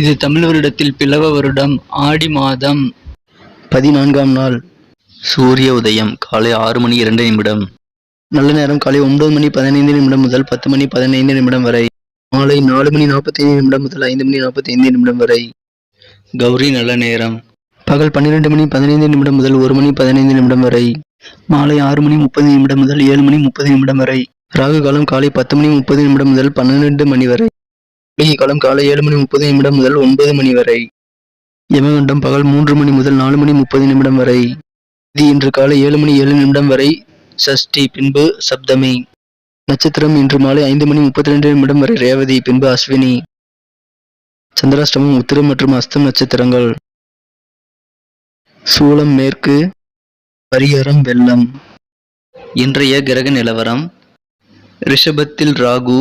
இது தமிழ் வருடத்தில் பிளவ வருடம் ஆடி மாதம். பதினான்காம் நாள். சூரிய உதயம் காலை ஆறு மணி இரண்டு நிமிடம். நல்ல நேரம் காலை ஒன்பது மணி பதினைந்து நிமிடம் முதல் பத்து மணி பதினைந்து நிமிடம் வரை. மாலை நாலு மணி நாற்பத்தைந்து நிமிடம் முதல் ஐந்து மணி நாற்பத்தைந்து நிமிடம் வரை. கௌரி நல்ல நேரம். பகல் பன்னிரெண்டு மணி பதினைந்து நிமிடம் முதல் ஒரு மணி பதினைந்து நிமிடம் வரை. மாலை ஆறு மணி முப்பது நிமிடம் முதல் ஏழு மணி முப்பது நிமிடம் வரை. ராகு காலம் காலை பத்து மணி முப்பது நிமிடம் முதல் பன்னிரெண்டு மணி வரை. குளிகை காலம் காலை ஏழு மணி முப்பது நிமிடம் முதல் ஒன்பது மணி வரை. யமகண்டம் பகல் மூன்று மணி முதல் நாலு மணி முப்பது நிமிடம் வரை. இது இன்று காலை ஏழு மணி ஏழு நிமிடம் வரை. சஷ்டி பின்பு சப்தமி. நட்சத்திரம் இன்று மாலை ஐந்து மணி முப்பத்தி ரெண்டு நிமிடம் வரை. ரேவதி பின்பு அஸ்வினி. சந்திராஷ்டமம் உத்திரம் மற்றும் அஸ்தம் நட்சத்திரங்கள். சூலம் மேற்கு பரிகாரம் வெள்ளம். இன்றைய கிரக நிலவரம் ரிஷபத்தில் ராகு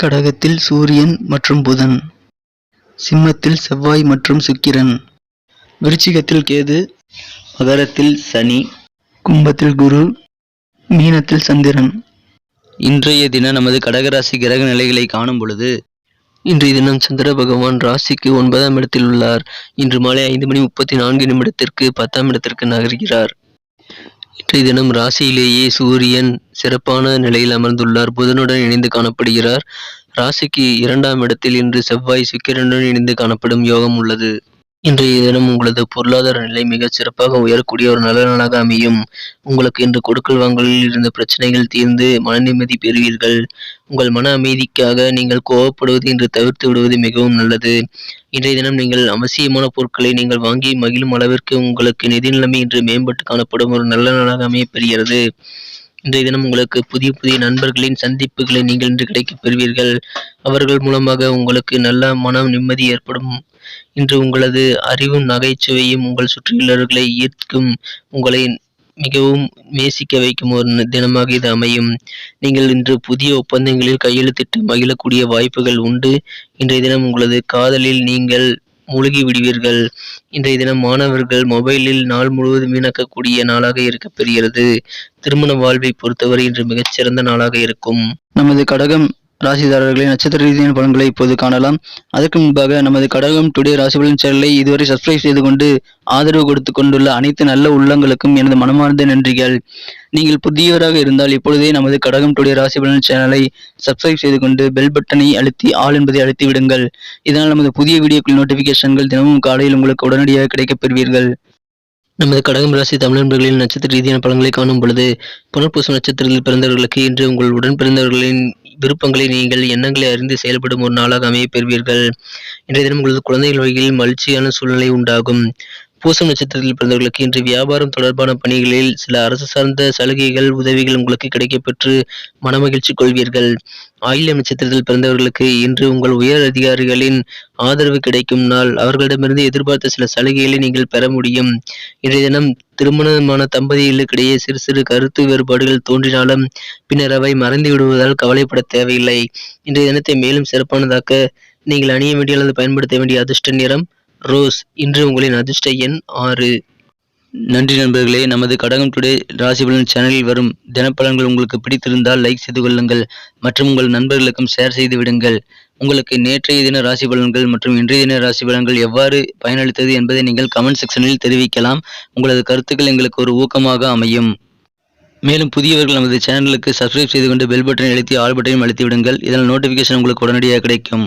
கடகத்தில் சூரியன் மற்றும் புதன் சிம்மத்தில் செவ்வாய் மற்றும் சுக்கிரன் விருச்சிகத்தில் கேது மகரத்தில் சனி கும்பத்தில் குரு மீனத்தில் சந்திரன். இன்றைய தினம் நமது கடகராசி கிரக நிலைகளை காணும் பொழுது இன்றைய தினம் சந்திர பகவான் ராசிக்கு ஒன்பதாம் இடத்தில் உள்ளார். இன்று மாலை ஐந்து மணி முப்பத்தி நான்கு நிமிடத்திற்கு பத்தாம் இடத்திற்கு நகர்கிறார். இன்றைய தினம் ராசியிலேயே சூரியன் சிறப்பான நிலையில் அமர்ந்துள்ளார். புதனுடன் இணைந்து காணப்படுகிறார். ராசிக்கு இரண்டாம் இடத்தில் இன்று செவ்வாய் சுக்கிரனுடன் இணைந்து காணப்படும் யோகம் உள்ளது. இன்றைய தினம் உங்களது பொருளாதார நிலை மிகச் சிறப்பாக உயரக்கூடிய ஒரு நல்ல நாளாக அமையும். உங்களுக்கு இன்று கொடுக்கல் வாங்கலில் இருந்த பிரச்சனைகள் தீர்ந்து மன நிம்மதி பெறுவீர்கள். உங்கள் மன அமைதிக்காக நீங்கள் கோவப்படுவது இன்று தவிர்த்து விடுவது மிகவும் நல்லது. இன்றைய தினம் நீங்கள் அவசியமான பொருட்களை நீங்கள் வாங்கி மகிழும் அளவிற்கு உங்களுக்கு நிதி நிலைமை இன்று மேம்பட்டு காணப்படும் ஒரு நல்ல நாளாக அமையப்பெறுகிறது இன்றைய தினம் உங்களுக்கு புதிய புதிய நண்பர்களின் சந்திப்புகளை நீங்கள் இன்று கிடைக்கப் பெறுவீர்கள். அவர்கள் மூலமாக உங்களுக்கு நல்ல மன நிம்மதி ஏற்படும். இன்று உங்களது அறிவும் நகைச்சுவையும் உங்கள் சுற்றியுள்ளவர்களை ஈர்க்கும். உங்களை மிகவும் நேசிக்க வைக்கும் ஒரு தினமாக இது அமையும். நீங்கள் இன்று புதிய ஒப்பந்தங்களில் கையெழுத்திட்டு மகிழக்கூடிய வாய்ப்புகள் உண்டு. இன்றைய தினம் உங்களது காதலில் நீங்கள் மூழ்கி விடுவீர்கள். இன்றைய தினம் மாணவர்கள் மொபைலில் நாள் முழுவதும் வீணாக்கக்கூடிய நாளாக இருக்க பெறுகிறது திருமண வாழ்வை பொறுத்தவரை இன்று மிகச்சிறந்த நாளாக இருக்கும். நமது கடகம் ராசிதாரர்களின் நட்சத்திர ரீதியான பலன்களை இப்போது காணலாம். அதற்கு முன்பாக நமது கடகம் டுடே ராசிபலன் சேனலை இதுவரை சப்ஸ்கிரைப் செய்து கொண்டு ஆதரவு கொடுத்து கொண்டுள்ள அனைத்து நல்ல உள்ளங்களுக்கும் எனது மனமார்ந்த நன்றிகள். நீங்கள் புதியவராக இருந்தால் இப்பொழுதே நமது கடகம் டுடே ராசிபலன் சேனலை சப்ஸ்கிரைப் செய்து கொண்டு பெல் பட்டனை அழுத்தி ஆள் என்பதை அழுத்தி விடுங்கள். இதனால் நமது புதிய வீடியோக்கள் நோட்டிபிகேஷன்கள் தினமும் காலையில் உங்களுக்கு உடனடியாக கிடைக்கப் பெறுவீர்கள். நமது கடகம் ராசி தமிழர்களின் நட்சத்திர ரீதியான பலன்களை காணும் பொழுது புனர்பூசம் நட்சத்திரத்தில் பிறந்தவர்களுக்கு இன்று உங்கள் உடன் பிறந்தவர்களின் விருப்பங்களை நீங்கள் எண்ணங்களை அறிந்து செயல்படும் ஒரு நாளாக அமைய பெறுவீர்கள். இன்றைய தினம் உங்களது குழந்தைகள் வகையில் மகிழ்ச்சியான சூழ்நிலை உண்டாகும். பூசம் நட்சத்திரத்தில் பிறந்தவர்களுக்கு இன்று வியாபாரம் தொடர்பான பணிகளில் சில அரசு சார்ந்த சலுகைகள் உதவிகள் உங்களுக்கு கிடைக்கப்பெற்று மனமகிழ்ச்சி கொள்வீர்கள். ஆயில்யம் நட்சத்திரத்தில் பிறந்தவர்களுக்கு இன்று உங்கள் உயர் அதிகாரிகளின் ஆதரவு கிடைக்கும் நாள். அவர்களிடமிருந்து எதிர்பார்த்த சில சலுகைகளை நீங்கள் பெற முடியும். இன்றைய தினம் திருமணமான தம்பதிகளுக்கிடையே சிறு சிறு கருத்து வேறுபாடுகள் தோன்றினாலும் பின்னர் அவை மறைந்து விடுவதால் கவலைப்பட தேவையில்லை. இன்றைய தினத்தை மேலும் சிறப்பானதாக்க நீங்கள் அணிய வேண்டிய அல்லது பயன்படுத்த வேண்டிய அதிர்ஷ்ட நிறம் ரோஸ் இன்று உங்களின் அதிர்ஷ்ட எண் ஆறு. நன்றி நண்பர்களே நமது கடகம் டுடே ராசிபலன் சேனலில் வரும் தினப்பலன்கள் உங்களுக்கு பிடித்திருந்தால் லைக் செய்து கொள்ளுங்கள் மற்றும் உங்கள் நண்பர்களுக்கும் ஷேர் செய்து விடுங்கள். உங்களுக்கு நேற்றைய தின ராசி பலன்கள் மற்றும் இன்றைய தின ராசி பலன்கள் எவ்வாறு பயனளித்தது என்பதை நீங்கள் கமெண்ட் செக்ஷனில் தெரிவிக்கலாம். உங்களது கருத்துக்கள் எங்களுக்கு ஒரு ஊக்கமாக அமையும். மேலும் புதியவர்கள் நமது சேனலுக்கு சப்ஸ்கிரைப் செய்து கொண்டு பெல் பட்டனை அழுத்தி ஆல் பட்டனையும் அழுத்தி விடுங்கள். இதனால் நோட்டிஃபிகேஷன் உங்களுக்கு உடனடியாக கிடைக்கும்.